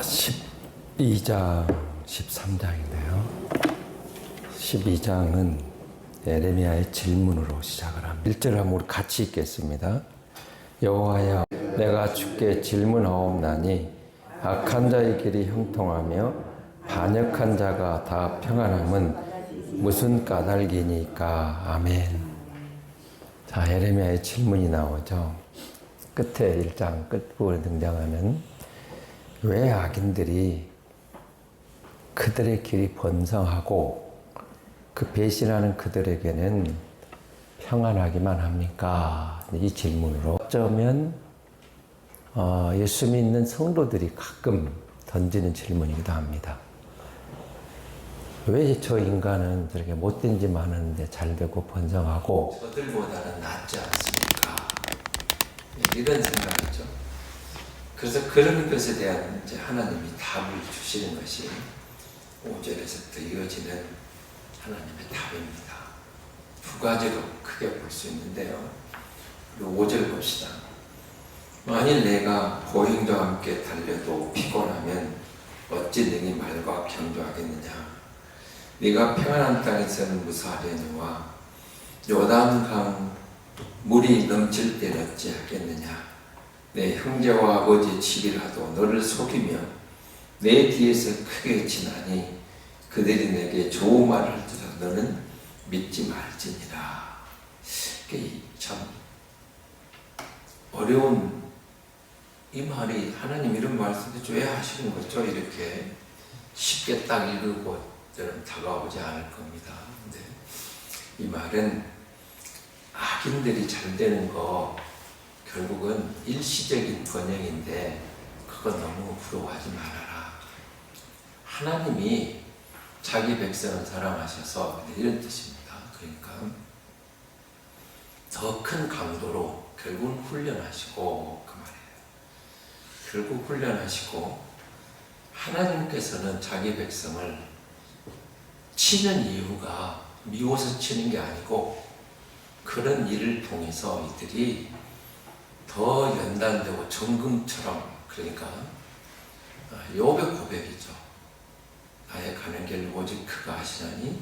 12장, 13장인데요. 12장은 에레미야의 질문으로 시작을 합니다. 1절 한번 같이 읽겠습니다. 여호와여 내가 주께 질문하옵나니 악한 자의 길이 형통하며 반역한 자가 다 평안함은 무슨 까닭이니까 아멘. 자 에레미야의 질문이 나오죠. 끝에 1장 끝부분에 등장하는 왜 악인들이 그들의 길이 번성하고 그 배신하는 그들에게는 평안하기만 합니까? 이 질문으로 어쩌면 어, 예수 믿는 성도들이 가끔 던지는 질문이기도 합니다. 왜 저 인간은 저렇게 못된 짓 많은데 잘 되고 번성하고 저들보다는 낫지 않습니까? 이런 생각이죠. 그래서 그런 것에 대한 이제 하나님이 답을 주시는 것이 5절에서부터 이어지는 하나님의 답입니다. 두 가지로 크게 볼 수 있는데요. 우리 5절 봅시다. 만일 내가 보행자와 함께 달려도 피곤하면 어찌 능히 말과 경주하겠느냐? 네가 평안한 땅에서는 무사하려니와 요단강 물이 넘칠 때는 어찌 하겠느냐? 내 형제와 아버지 치기라도 너를 속이며 내 뒤에서 크게 지나니 그들이 내게 좋은 말을 들어 너는 믿지 말지니라. 참 어려운 이 말이 하나님 이런 말씀을 왜 하시는 거죠? 이렇게 쉽게 딱 읽고 저는 다가오지 않을 겁니다. 근데 이 말은 악인들이 잘 되는 거 결국은 일시적인 번영인데 그건 너무 부러워하지 말아라. 하나님이 자기 백성을 사랑하셔서 이런 뜻입니다. 그러니까 더 큰 강도로 결국은 훈련하시고 그 말이에요. 결국 훈련하시고 하나님께서는 자기 백성을 치는 이유가 미워서 치는 게 아니고 그런 일을 통해서 이들이 더 연단되고 정금처럼 그러니까 요배 고백이죠. 나의 가는 길 오직 그가 하시나니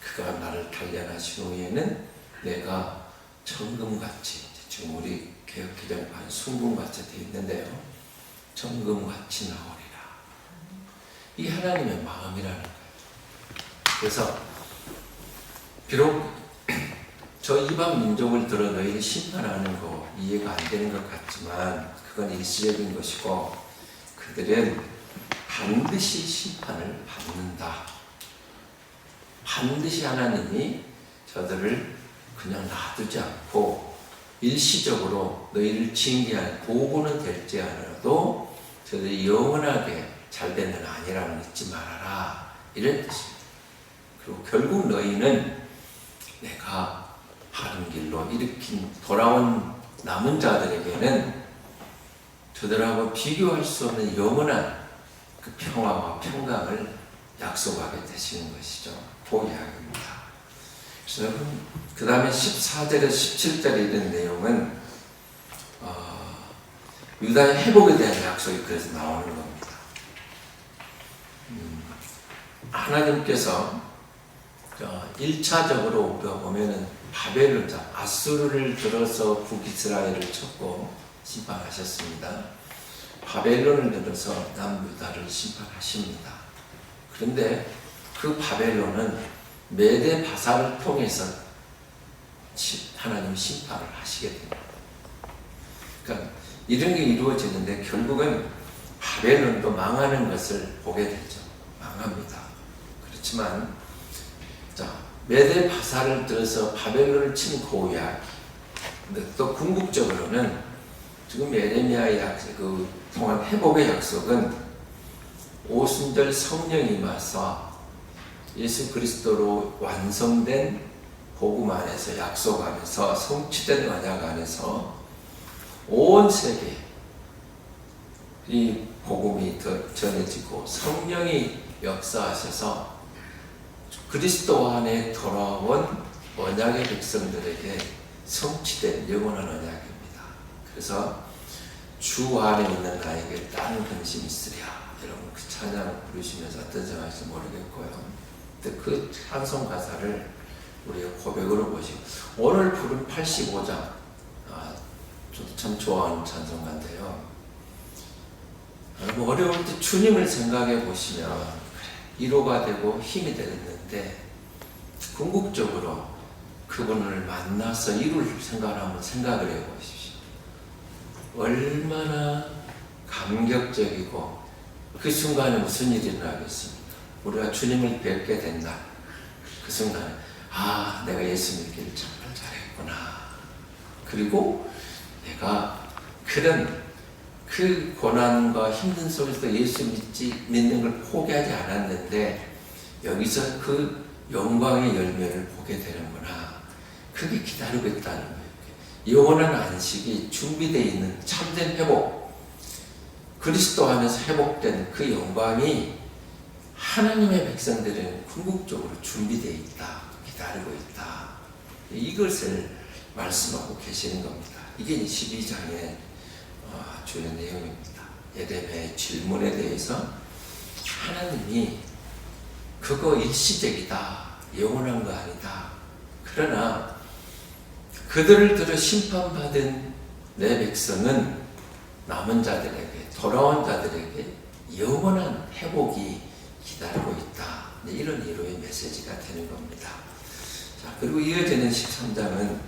그가 나를 단련하신 후에는 내가 정금같이 지금 우리 개혁 기념판 순금같이 되어 있는데요. 정금같이 나오리라. 이 하나님의 마음이라는 거예요. 그래서 비록 저 이방 민족을 들어 너희를 심판하는 거 이해가 안 되는 것 같지만 그건 일시적인 것이고 그들은 반드시 심판을 받는다. 반드시 하나님이 저들을 그냥 놔두지 않고 일시적으로 너희를 징계할 보고는 될지 않아도 저들이 영원하게 잘된 는 아니라는 잊지 말아라. 이런 뜻입니다. 그리고 결국 너희는 내가 바른 길로 일으킨 돌아온 남은 자들에게는 저들하고 비교할 수 없는 영원한 그 평화와 평강을 약속하게 되시는 것이죠. 그 이야기입니다. 그래서 그 다음에 14절에서 17절에 이런 내용은 어, 유다의 회복에 대한 약속이 그래서 나오는 겁니다. 음, 하나님께서 어, 1차적으로 우리가 보면은 바벨론, 아수르를 들어서 북이스라엘을 쳤고 심판하셨습니다. 바벨론을 들어서 남유다를 심판하십니다. 그런데 그 바벨론은 메대 바사를 통해서 하나님 심판을 하시게 됩니다. 그러니까 이런 게 이루어지는데 결국은 바벨론도 망하는 것을 보게 되죠. 망합니다. 그렇지만 자 메대 바사를 들어서 바벨론을 친. 근데 또 궁극적으로는 지금 예레미야의 약속, 그 통한 회복의 약속은 오순절 성령이 임하서 예수 그리스도로 완성된 복음 안에서 약속 안에서 성취된 언약 안에서 온 세계 이 복음이 더 전해지고 성령이 역사하셔서 그리스도 안에 돌아온 언약의 백성들에게 성취된 영원한 언약입니다. 그래서 주 안에 있는 나에게 다른 근심이 있으랴. 여러분 찬양 부르시면서 어떤 생각인지 모르겠고요. 그 찬송 가사를 우리가 고백으로 보시고 오늘 부른 85장 아, 저도 참 좋아하는 찬송가인데요. 아, 뭐 어려울 때 주님을 생각해 보시면 위로가 되고 힘이 되는데 궁극적으로 그분을 만나서 이룰 생각을 한번 생각을 해 보십시오. 얼마나 감격적이고 그 순간에 무슨 일이 일어나겠습니까? 우리가 주님을 뵙게 된 날, 그 순간에 아 내가 예수 믿기를 정말 잘했구나. 그리고 내가 그런 그 고난과 힘든 속에서 예수 믿지 믿는 걸 포기하지 않았는데 여기서 그 영광의 열매를 보게 되는구나. 그게 기다리고 있다는 거예요. 영원한 안식이 준비되어 있는 참된 회복. 그리스도 안에서 회복된 그 영광이 하나님의 백성들은 궁극적으로 준비되어 있다. 기다리고 있다. 이것을 말씀하고 계시는 겁니다. 이게 12장의 어, 주요 내용입니다. 예레미야의 질문에 대해서 하나님이 그거 일시적이다. 영원한 거 아니다. 그러나 그들을 들어 심판받은 내 백성은 남은 자들에게 돌아온 자들에게 영원한 회복이 기다리고 있다. 네, 이런 이로의 메시지가 되는 겁니다. 자 그리고 이어지는 13장은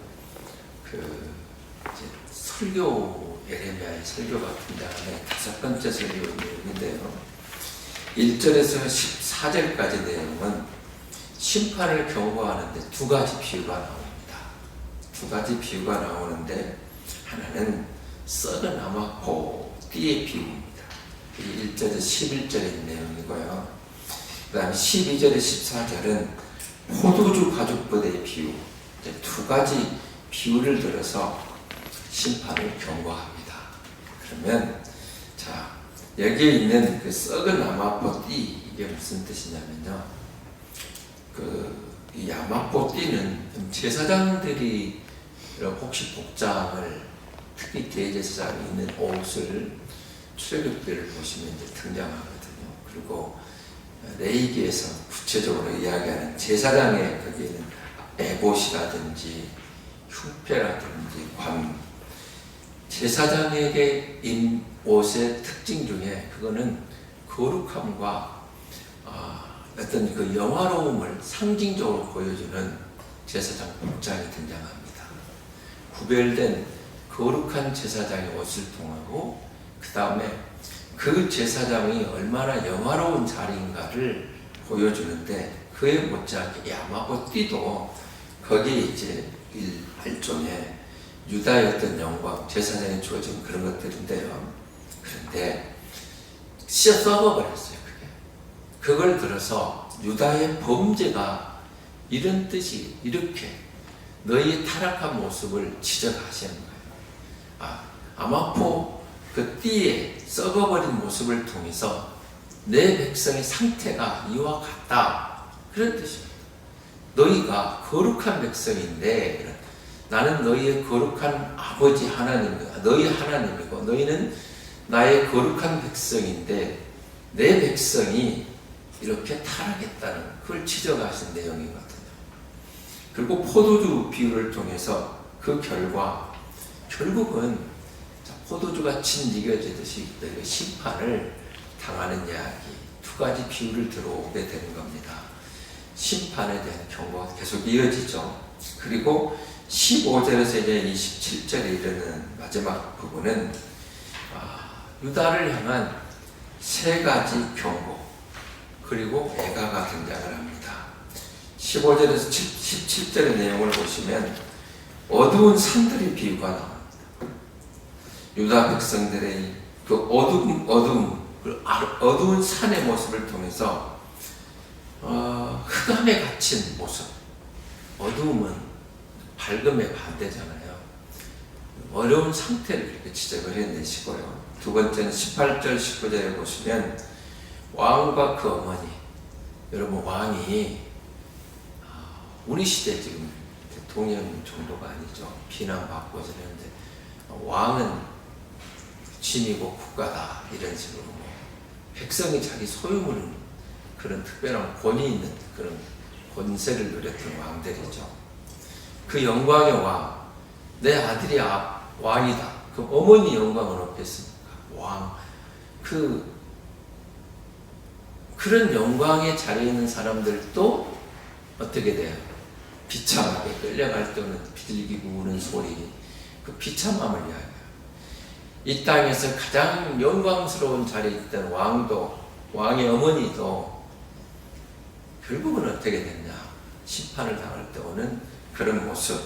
그 설교 예레미야의 설교가 등장하는 다섯 번째 설교 내용인데요. 1절에서 14절까지 내용은 심판을 경고하는데 두 가지 비유가 나옵니다. 두 가지 비유가 나오는데 하나는 썩은 아마포 띠의 비유입니다. 1절에서 11절의 내용이고요. 그 다음 12절에 14절은 포도주 가죽부대의 비유. 두 가지 비유를 들어서 심판을 경고합니다. 그러면 자 여기에 있는 그 썩은 아마포 띠 이게 무슨 뜻이냐면요. 그이 야마포 띠는 제사장들이 혹시 복장을 특히 대제사장이 있는 옷을 출애굽기를 보시면 이제 등장하거든요. 그리고 레이기에서 구체적으로 이야기하는 제사장의 거기에는 에봇이라든지 흉패라든지 관 제사장에게 인 옷의 특징 중에 그거는 거룩함과 아, 어떤 그 영화로움을 상징적으로 보여주는 제사장 복장이 등장합니다. 구별된 거룩한 제사장의 옷을 통하고 그 다음에 그 제사장이 얼마나 영화로운 자리인가를 보여주는데 그에 못지않게 야마고 띠도 거기에 이제 일, 일종의 유다의 어떤 영광, 제사장이 주어진 그런 것들인데요. 그런데 씻어 썩어버렸어요, 그게. 그걸 들어서 유다의 범죄가 이런 뜻이 이렇게 너희 타락한 모습을 지적하시는 거예요. 아, 아마포 그 띠에 썩어버린 모습을 통해서 내 백성의 상태가 이와 같다. 그런 뜻입니다. 너희가 거룩한 백성인데 나는 너희의 거룩한 아버지 하나님이고 너희 하나님이고 너희는 나의 거룩한 백성인데 내 백성이 이렇게 타락했다는 그걸 지적하신 내용이거든요. 그리고 포도주 비유를 통해서 그 결과 결국은 포도주가 진이겨지듯이 심판을 당하는 이야기 두 가지 비유를 들어오게 되는 겁니다. 심판에 대한 경고가 계속 이어지죠. 그리고 15절에서 이제 27절에 이르는 마지막 부분은 아, 유다를 향한 세 가지 경고 그리고 애가가 등장을 합니다. 15절에서 17 절의 내용을 보시면 어두운 산들의 비유가 나옵니다. 유다 백성들의 그 어두움, 어두움, 그 어두운 산의 모습을 통해서 어, 흑암에 갇힌 모습. 어두움은 밝음의 반대잖아요. 어려운 상태를 이렇게 지적을 해내시고요. 두 번째는 18절, 19절에 보시면 왕과 그 어머니. 여러분, 왕이 아, 우리 시대 지금 대통령 정도가 아니죠. 비난받고 저러는데 왕은 진이고 국가다 이런 식으로 뭐 백성이 자기 소유물은 그런 특별한 권위 있는 그런 권세를 누렸던 왕들이죠. 그 영광의 왕, 내 아들이 아- 왕이다. 그 어머니 영광은 어땠습니까? 왕. 그 그런 영광의 자리에 있는 사람들도 어떻게 돼요? 비참하게 끌려갈 때는 비둘기고 우는 소리, 그 비참함을 이야기해요. 이 땅에서 가장 영광스러운 자리에 있던 왕도, 왕의 어머니도 결국은 어떻게 됐냐? 심판을 당할 때 오는 그런 모습.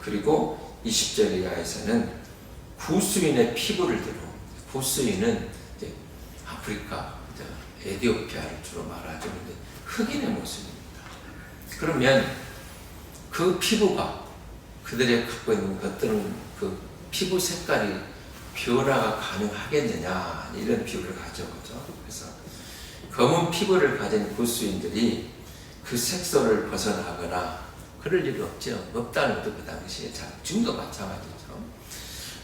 그리고 20절 이하에서는 구스인의 피부를 들어. 구스인은 아프리카, 에디오피아를 주로 말하죠. 흑인의 모습입니다. 그러면 그 피부가 그들이 갖고 있는 어떤 그 피부 색깔이 변화가 가능하겠느냐 이런 비유를 가져오죠. 그래서 검은 피부를 가진 구스인들이 그 색소를 벗어나거나 그럴 일이 없죠. 없다는 것도 그 당시에 자, 지금도 마찬가지죠.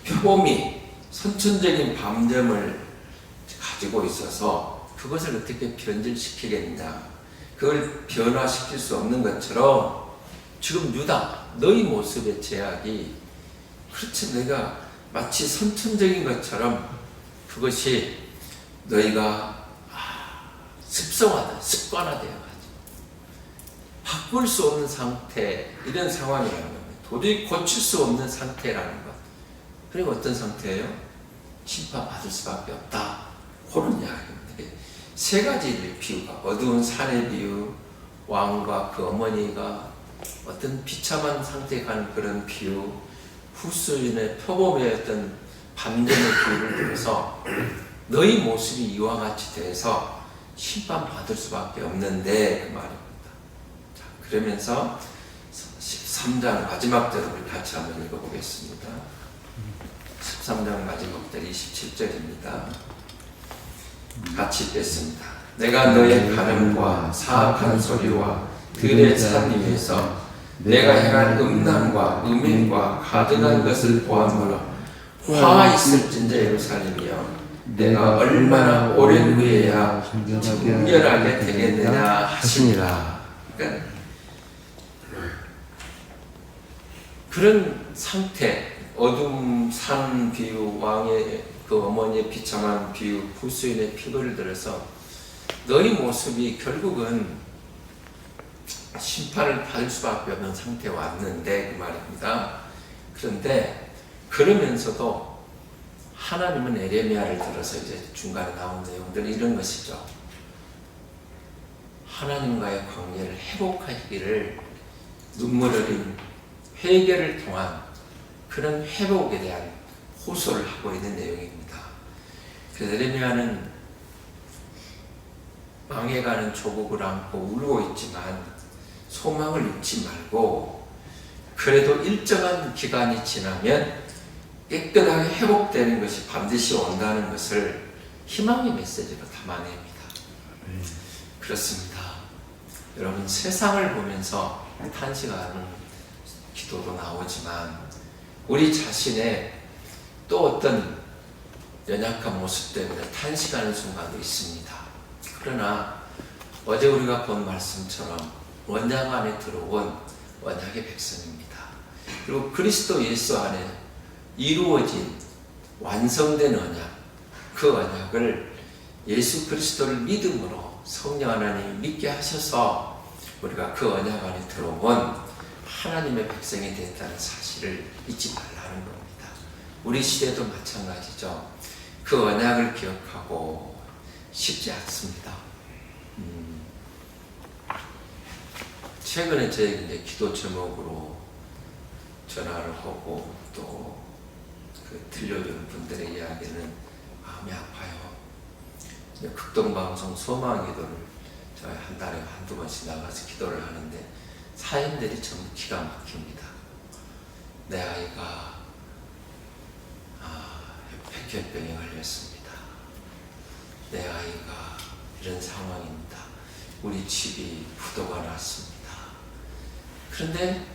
표범이 선천적인 밤점을 가지고 있어서 그것을 어떻게 변질시키겠냐. 그걸 변화시킬 수 없는 것처럼 지금 유다 너희 모습의 제약이 그렇지 내가 마치 선천적인 것처럼 그것이 너희가 아, 습성화돼 습관화되어 바꿀 수 없는 상태 이런 상황이라는 겁니다. 도저히 고칠 수 없는 상태라는 것. 그리고 어떤 상태예요? 심판받을 수밖에 없다. 그런 이야기입니다. 세 가지 비유가 어두운 산의 비유, 왕과 그 어머니가 어떤 비참한 상태에 가는 그런 비유, 후수인의 표범의 어떤 밤전의 비유를 들어서 너희 모습이 이와 같이 돼서 심판받을 수밖에 없는데 그 말입니다. 자, 그러면서 13장 마지막 절을 같이 한번 읽어보겠습니다. 13장 마지막 절 27절입니다. 같이 읽겠습니다. 내가 너의 간음과 사악한 소리와 들의 찬미에서 내가 행한 음란과 음행과 가증한 것을 보았노라 화 있을진저 예루살렘이여 내가 얼마나 오랜 후에야 정결하게 되겠느냐 하시니라 그러니까 그런 상태 어둠 산 비유 왕의 그 어머니의 비참한 비유 부수인의 피부를 들어서 너희 모습이 결국은 심판을 받을 수밖에 없는 상태에 왔는데 그 말입니다. 그런데 그러면서도 하나님은 에레미야를 들어서 이제 중간에 나온 내용들은 이런 것이죠. 하나님과의 관계를 회복하기를 눈물 흘린 회개를 통한 그런 회복에 대한 호소를 하고 있는 내용입니다. 그래서 에레미야는 망해가는 조국을 안고 울고 있지만 소망을 잃지 말고 그래도 일정한 기간이 지나면 깨끗하게 회복되는 것이 반드시 온다는 것을 희망의 메시지로 담아냅니다. 그렇습니다. 여러분 세상을 보면서 탄식하는 기도도 나오지만 우리 자신의 또 어떤 연약한 모습 때문에 탄식하는 순간도 있습니다. 그러나 어제 우리가 본 말씀처럼 원장 안에 들어온 언약의 백성입니다. 그리고 그리스도 예수 안에 이루어진 완성된 언약, 그 언약을 예수 그리스도를 믿음으로 성령 하나님이 믿게 하셔서 우리가 그 언약 안에 들어온 하나님의 백성이 됐다는 사실을 잊지 말라는 겁니다. 우리 시대도 마찬가지죠. 그 언약을 기억하고 쉽지 않습니다. 음, 최근에 제 이제 기도 제목으로 전화를 하고 또 그 들려주는 분들의 이야기는 마음이 아파요. 극동방송 소망 기도를 저희 한 달에 한두 번씩 나가서 기도를 하는데 사연들이 전부 기가 막힙니다. 내 아이가 아, 백혈병에 걸렸습니다. 내 아이가 이런 상황입니다. 우리 집이 부도가 났습니다. 그런데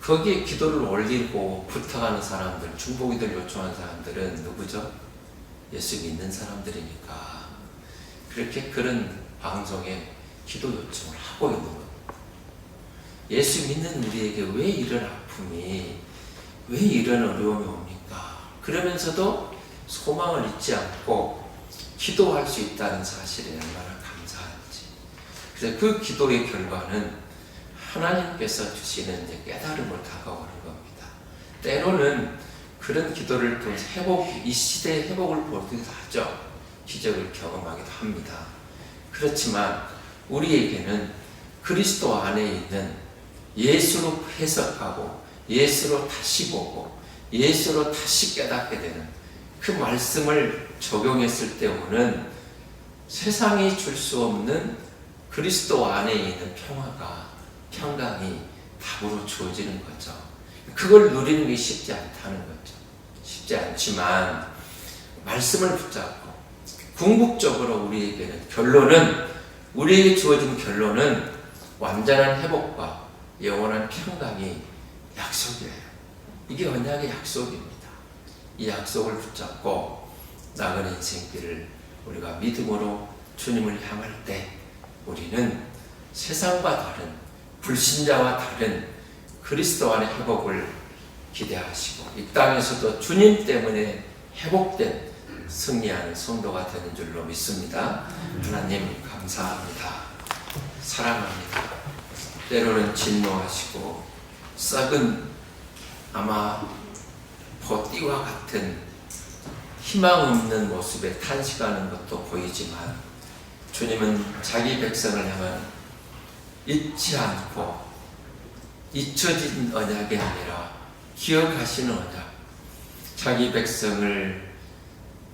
거기에 기도를 올리고 부탁하는 사람들, 중보기도를 요청하는 사람들은 누구죠? 예수 믿는 사람들이니까 그렇게 그런 방송에 기도 요청을 하고 있는 겁니다. 예수 믿는 우리에게 왜 이런 아픔이, 왜 이런 어려움이 옵니까? 그러면서도 소망을 잊지 않고 기도할 수 있다는 사실에 얼마나 감사한지. 그래서 그 기도의 결과는 하나님께서 주시는 깨달음을 다가오는 겁니다. 때로는 그런 기도를 통해서 회복, 이 시대의 회복을 보기도 하죠. 기적을 경험하기도 합니다. 그렇지만 우리에게는 그리스도 안에 있는 예수로 해석하고 예수로 다시 보고 예수로 다시 깨닫게 되는 그 말씀을 적용했을 때 오는 세상이 줄 수 없는 그리스도 안에 있는 평화가 평강이 답으로 주어지는 거죠. 그걸 누리는 게 쉽지 않다는 거죠. 쉽지 않지만 말씀을 붙잡고 궁극적으로 우리에게는 결론은 우리에게 주어진 결론은 완전한 회복과 영원한 평강이 약속이에요. 이게 언약의 약속입니다. 이 약속을 붙잡고 나가는 인생길을 우리가 믿음으로 주님을 향할 때 우리는 세상과 다른 불신자와 다른 그리스도 안의 회복을 기대하시고 이 땅에서도 주님 때문에 회복된 승리하는 성도가 되는 줄로 믿습니다. 하나님 감사합니다. 사랑합니다. 때로는 진노하시고 썩은 아마 보띠와 같은 희망 없는 모습에 탄식하는 것도 보이지만 주님은 자기 백성을 향한 잊지 않고 잊혀진 언약이 아니라 기억하시는 언약 자기 백성을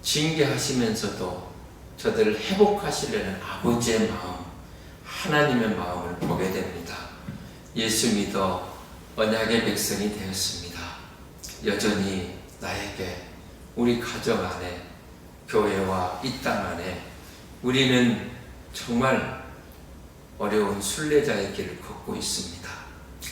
징계하시면서도 저들을 회복하시려는 아버지의 마음 하나님의 마음을 보게 됩니다. 예수 믿어 언약의 백성이 되었습니다. 여전히 나에게 우리 가정 안에 교회와 이 땅 안에 우리는 정말 어려운 순례자의 길을 걷고 있습니다.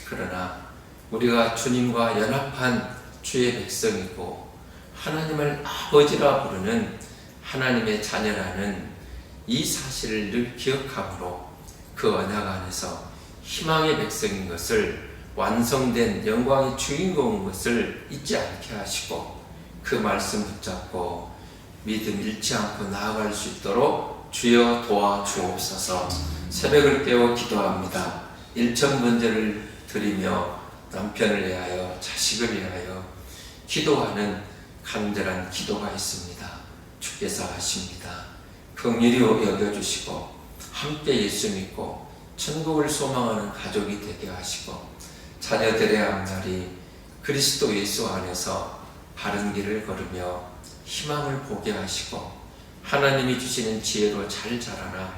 그러나 우리가 주님과 연합한 주의 백성이고 하나님을 아버지라 부르는 하나님의 자녀라는 이 사실을 늘 기억함으로 그 언약 안에서 희망의 백성인 것을 완성된 영광의 주인공인 것을 잊지 않게 하시고 그 말씀 붙잡고 믿음 잃지 않고 나아갈 수 있도록 주여 도와주옵소서 새벽을 깨워 기도합니다. 일천 번제를 드리며 남편을 위하여 자식을 위하여 기도하는 간절한 기도가 있습니다. 주께서 하십니다. 긍휼히 여겨주시고 함께 예수 믿고 천국을 소망하는 가족이 되게 하시고 자녀들의 앞날이 그리스도 예수 안에서 바른 길을 걸으며 희망을 보게 하시고 하나님이 주시는 지혜로 잘 자라나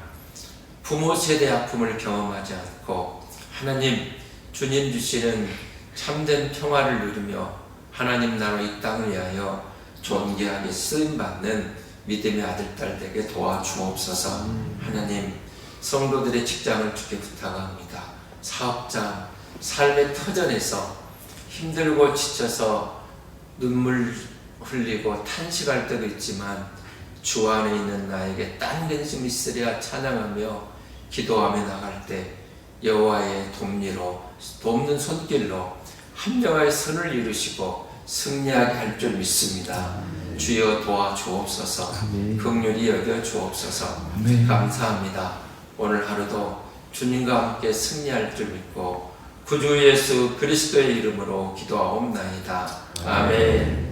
부모 세대 아픔을 경험하지 않고 하나님 주님 주시는 참된 평화를 누리며 하나님 나라 이 땅을 위하여 존귀하게 쓰임 받는 믿음의 아들 딸 되게 도와주옵소서. 하나님 성도들의 직장을 주께 부탁합니다. 사업장 삶의 터전에서 힘들고 지쳐서 눈물 흘리고 탄식할 때도 있지만 주 안에 있는 나에게 딴 근심 있으랴 찬양하며 기도하며 나갈 때 여호와의 돕니로 돕는 손길로 합력하여 선을 이루시고 승리하게 할 줄 믿습니다. 주여 도와 주옵소서. 긍휼히 여겨 주옵소서. 감사합니다. 오늘 하루도 주님과 함께 승리할 줄 믿고 구주 예수 그리스도의 이름으로 기도하옵나이다. 아멘.